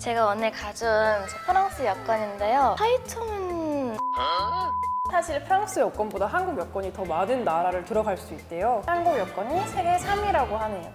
제가 오늘 제 프랑스 여권인데요. 하이점은 사실 프랑스 여권보다 한국 여권이 더 많은 나라를 들어갈 수 있대요. 한국 여권이 세계 3위라고 하네요.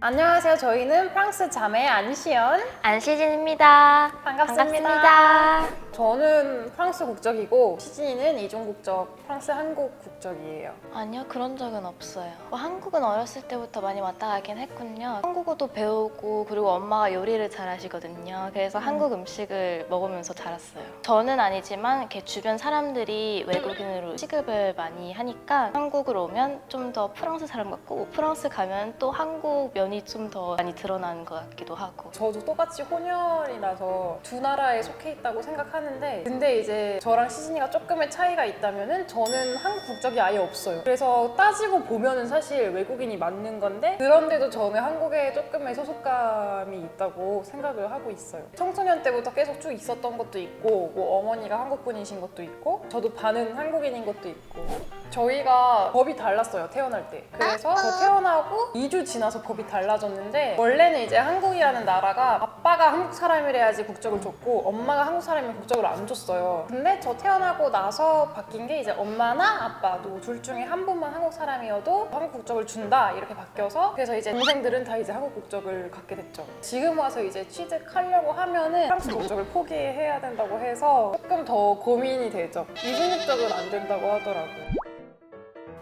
안녕하세요. 저희는 프랑스 자매 안시연. 안시진입니다. 반갑습니다. 반갑습니다. 저는 프랑스 국적이고 시진이는 이중 국적, 프랑스 한국 국적이에요. 아니요, 그런 적은 없어요. 뭐 한국은 어렸을 때부터 많이 왔다 가긴 했군요. 한국어도 배우고 그리고 엄마가 요리를 잘 하시거든요. 그래서 한국 음식을 먹으면서 자랐어요. 저는 아니지만 이렇게 주변 사람들이 외국인으로 취급을 많이 하니까 한국으로 오면 좀 더 프랑스 사람 같고 프랑스 가면 또 한국 면이 좀 더 많이 드러나는 것 같기도 하고. 저도 똑같이 혼혈이라서 두 나라에 속해 있다고 생각하는데 근데 이제 저랑 시진이가 조금의 차이가 있다면은 저는 한국 국적이 아예 없어요. 그래서 따지고 보면은 사실 외국인이 맞는 건데 그런데도 저는 한국에 조금의 소속감이 있다고 생각을 하고 있어요. 청소년 때부터 계속 쭉 있었던 것도 있고 뭐 어머니가 한국 분이신 것도 있고 저도 반은 한국인인 것도 있고 저희가 법이 달랐어요 태어날 때 그래서 저 태어나고 2주 지나서 법이 달 라졌는데 원래는 이제 한국이라는 나라가 아빠가 한국 사람이래야지 국적을 줬고 엄마가 한국 사람이면 국적을 안 줬어요. 근데 저 태어나고 나서 바뀐 게 이제 엄마나 아빠도 둘 중에 한 분만 한국 사람이어도 한국 국적을 준다 이렇게 바뀌어서 그래서 이제 동생들은 다 이제 한국 국적을 갖게 됐죠. 지금 와서 이제 취직하려고 하면은 프랑스 국적을 포기해야 된다고 해서 조금 더 고민이 되죠. 이중 국적은 안 된다고 하더라고요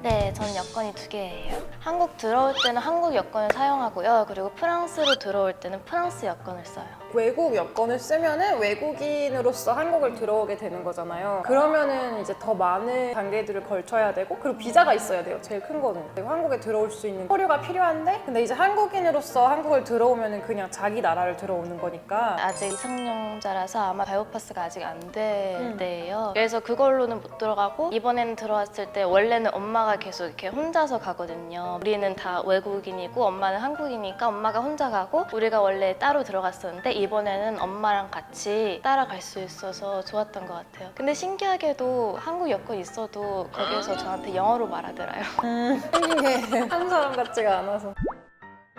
네, 저는 여권이 두 개예요. 한국 들어올 때는 한국 여권을 사용하고요. 그리고 프랑스로 들어올 때는 프랑스 여권을 써요. 외국 여권을 쓰면은 외국인으로서 한국을 들어오게 되는 거잖아요. 그러면은 이제 더 많은 단계들을 걸쳐야 되고 그리고 비자가 있어야 돼요. 제일 큰 거는 그리고 한국에 들어올 수 있는 서류가 필요한데 근데 이제 한국인으로서 한국을 들어오면은 그냥 자기 나라를 들어오는 거니까 아직 미성년자라서 아마 바이오파스가 아직 안 음. 된대요. 그래서 그걸로는 못 들어가고 이번에는 들어왔을 때 원래는 엄마가 계속 이렇게 혼자서 가거든요. 우리는 다 외국인이고 엄마는 한국이니까 엄마가 혼자 가고 우리가 원래 따로 들어갔었는데 이번에는 엄마랑 같이 따라갈 수 있어서 좋았던 것 같아요. 근데 신기하게도 한국 여권 있어도 거기에서 저한테 영어로 말하더라요. 게 한국 사람 같지가 않아서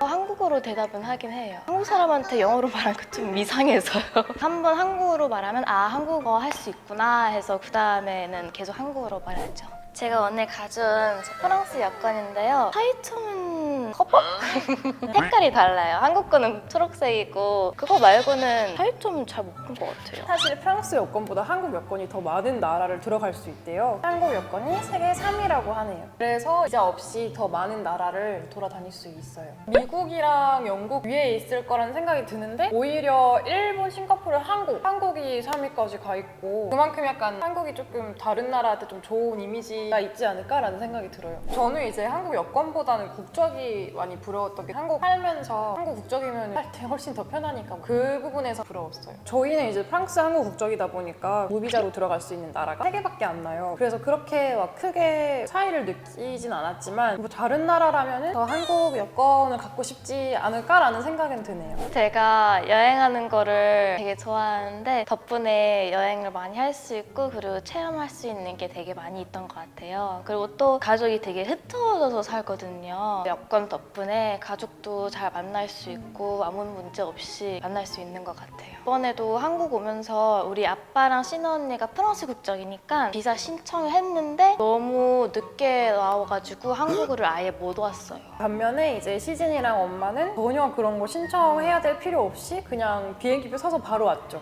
어, 한국어로 대답은 하긴 해요. 한국 사람한테 영어로 말하는 거 좀 이상해서요. 한번 한국어로 말하면 아 한국어 할 수 있구나 해서 그 다음에는 계속 한국어로 말하죠. 제가 오늘 가져온 제 프랑스 여권인데요. 차이점은 커버? 색깔이 달라요. 한국 거는 초록색이고 그거 말고는 차이점은 잘못 본 것 같아요. 사실 프랑스 여권보다 한국 여권이 더 많은 나라를 들어갈 수 있대요. 한국 여권이 세계 3위라고 하네요. 그래서 비자 없이 더 많은 나라를 돌아다닐 수 있어요. 미국이랑 영국 위에 있을 거라는 생각이 드는데 오히려 일본, 싱가포르, 한국, 한국이 3위까지 가 있고 그만큼 약간 한국이 조금 다른 나라한테 좀 좋은 이미지가 있지 않을까라는 생각이 들어요. 저는 이제 한국 여권보다는 국적이 많이 부러웠던 게 한국 살면서 한국 국적이면 할 때 훨씬 더 편하니까 그 부분에서 부러웠어요. 저희는 이제 프랑스 한국 국적이다 보니까 무비자로 들어갈 수 있는 나라가 세 개밖에 안 나요. 그래서 그렇게 막 크게 차이를 느끼진 않았지만 뭐 다른 나라라면은 더 한국 여권을 갖고 싶지 않을까라는 생각은 드네요. 제가 여행하는 거를 되게 좋아하는데 덕분에 여행을 많이 할 수 있고 그리고 체험할 수 있는 게 되게 많이 있던 것 같아요. 그리고 또 가족이 되게 흩어져서 살거든요. 여권 덕분에 가족도 잘 만날 수 있고 아무 문제 없이 만날 수 있는 것 같아요. 이번에도 한국 오면서 우리 아빠랑 신언니가 프랑스 국적이니까 비자 신청을 했는데 너무 늦게 나와가지고 한국어를 아예 못 왔어요. 반면에 이제 시진이랑 엄마는 전혀 그런 거 신청해야 될 필요 없이 그냥 비행기표 사서 바로 왔죠.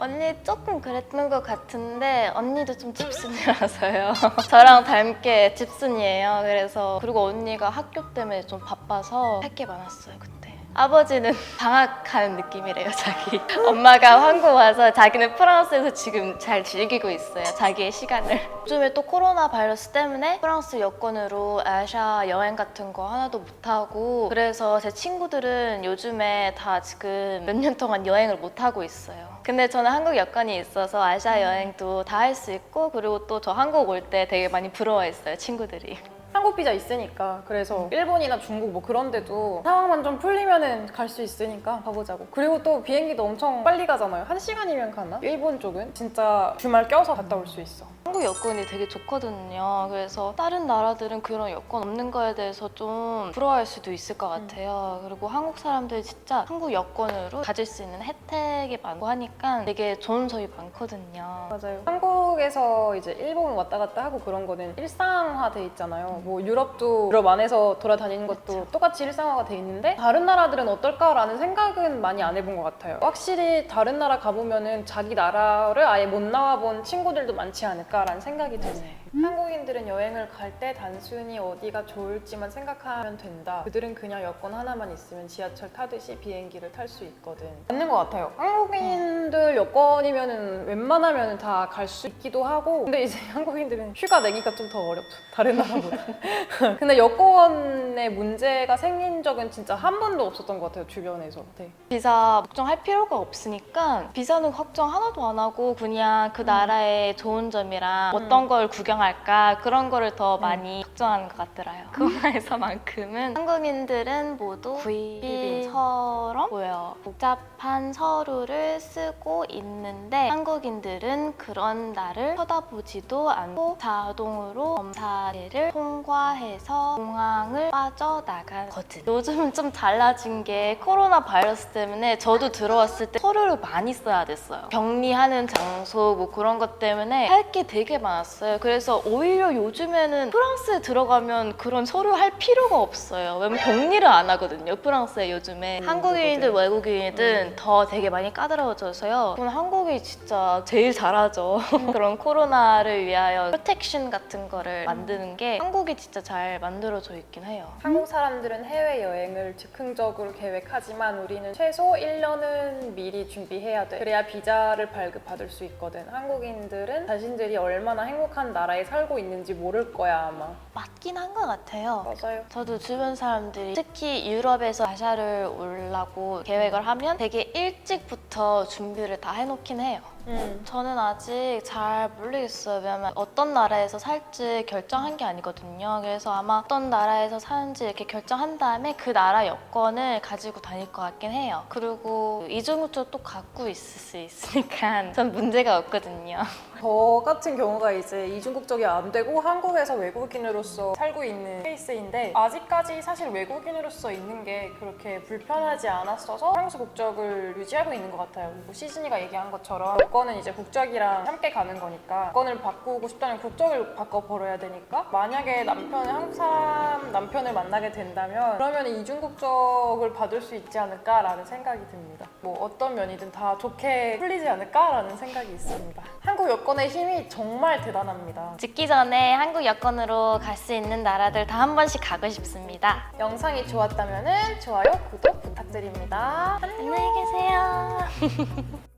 언니 조금 그랬던 것 같은데 언니도 좀 집순이라서요. 저랑 닮게 집순이에요. 그래서 그리고 언니가 학교 때문에 좀 바빠서 할 게 많았어요 그때. 아버지는 방학하는 느낌이래요 자기. 엄마가 한국 와서 자기는 프랑스에서 지금 잘 즐기고 있어요 자기의 시간을. 요즘에 또 코로나 바이러스 때문에 프랑스 여권으로 아시아 여행 같은 거 하나도 못 하고 그래서 제 친구들은 요즘에 다 지금 몇 년 동안 여행을 못 하고 있어요. 근데 저는 한국 여권이 있어서 아시아 여행도 다 할 수 있고 그리고 또 저 한국 올 때 되게 많이 부러워했어요 친구들이. 한국 비자 있으니까. 그래서 일본이나 중국 뭐 그런 데도 상황만 좀 풀리면은 갈 수 있으니까 가보자고. 그리고 또 비행기도 엄청 빨리 가잖아요. 한 시간이면 가나? 일본 쪽은 진짜 주말 껴서 갔다 올 수 있어 한국 여권이 되게 좋거든요. 그래서 다른 나라들은 그런 여권 없는 거에 대해서 좀 부러워할 수도 있을 것 같아요. 그리고 한국 사람들이 진짜 한국 여권으로 가질 수 있는 혜택이 많고 하니까 되게 좋은 점이 많거든요. 맞아요. 한국에서 이제 일본 왔다 갔다 하고 그런 거는 일상화돼 있잖아요. 뭐 유럽도 유럽 안에서 돌아다니는 것도 똑같이 일상화가 돼 있는데 다른 나라들은 어떨까라는 생각은 많이 안 해본 것 같아요. 확실히 다른 나라 가보면은 자기 나라를 아예 못 나와본 친구들도 많지 않을까 라는 생각이 드네요. 한국인들은 여행을 갈 때 단순히 어디가 좋을지만 생각하면 된다. 그들은 그냥 여권 하나만 있으면 지하철 타듯이 비행기를 탈 수 있거든. 맞는 것 같아요. 한국인들 여권이면은 웬만하면 다 갈 수 있기도 하고, 근데 이제 한국인들은 휴가 내기가 좀 더 어렵죠. 다른 나라보다. 근데 여권에 문제가 생긴 적은 진짜 한 번도 없었던 것 같아요. 주변에서. 네. 비자 걱정할 필요가 없으니까 비자는 걱정 하나도 안 하고 그냥 그 나라의 좋은 점이랑 어떤 걸 구경 할까 그런 거를 더 많이 걱정하는 것 같더라요. 그거에서만큼은 한국인들은 모두 구이비처럼 보여요. 복잡한 서류를 쓰고 있는데 한국인들은 그런 나를 쳐다보지도 않고 자동으로 검사를 통과해서 공항을 빠져나가거든. 요즘은 좀 달라진 게 코로나 바이러스 때문에 저도 들어왔을 때 서류를 많이 써야 됐어요. 격리하는 장소 뭐 그런 것 때문에 할 게 되게 많았어요. 그래서 오히려 요즘에는 프랑스에 들어가면 그런 서류 할 필요가 없어요. 왜냐면 격리를 안 하거든요. 프랑스에 요즘에 음, 한국인이든. 외국인이든 더 되게 많이 까다로워져서요. 그럼 한국이 진짜 제일 잘하죠. 그런 코로나를 위하여 프로텍션 같은 거를 만드는 게 한국이 진짜 잘 만들어져 있긴 해요. 한국 사람들은 해외 여행을 즉흥적으로 계획하지만 우리는 최소 1년은 미리 준비해야 돼. 그래야 비자를 발급받을 수 있거든. 한국인들은 자신들이 얼마나 행복한 나라에 살고 있는지 모를 거야 아마. 맞긴 한 것 같아요. 맞아요. 저도 주변 사람들이 특히 유럽에서 아샤를 오려고 계획을 하면 되게 일찍부터 준비를 다 해놓긴 해요. 음. 저는 아직 잘 모르겠어요. 왜냐면 어떤 나라에서 살지 결정한 게 아니거든요. 그래서 아마 어떤 나라에서 사는지 이렇게 결정한 다음에 그 나라 여권을 가지고 다닐 것 같긴 해요. 그리고 이중국적 또 갖고 있을 수 있으니까 전 문제가 없거든요. 저 같은 경우가 이제 이중국적이 안 되고 한국에서 외국인으로서 살고 있는 케이스인데 아직까지 사실 외국인으로서 있는 게 그렇게 불편하지 않았어서 프랑스 국적을 유지하고 있는 것 같아요. 그리고 시즈니가 얘기한 것처럼 여권은 이제 국적이랑 함께 가는 거니까 여권을 바꾸고 싶다면 국적을 바꿔 버려야 되니까 만약에 남편은 한국 사람 남편을 만나게 된다면 그러면 이중 국적을 받을 수 있지 않을까라는 생각이 듭니다. 뭐 어떤 면이든 다 좋게 풀리지 않을까라는 생각이 있습니다. 한국 여권의 힘이 정말 대단합니다. 죽기 전에 한국 여권으로 갈 수 있는 나라들 다 한 번씩 가고 싶습니다. 영상이 좋았다면 좋아요, 구독 부탁드립니다. 안녕히 계세요.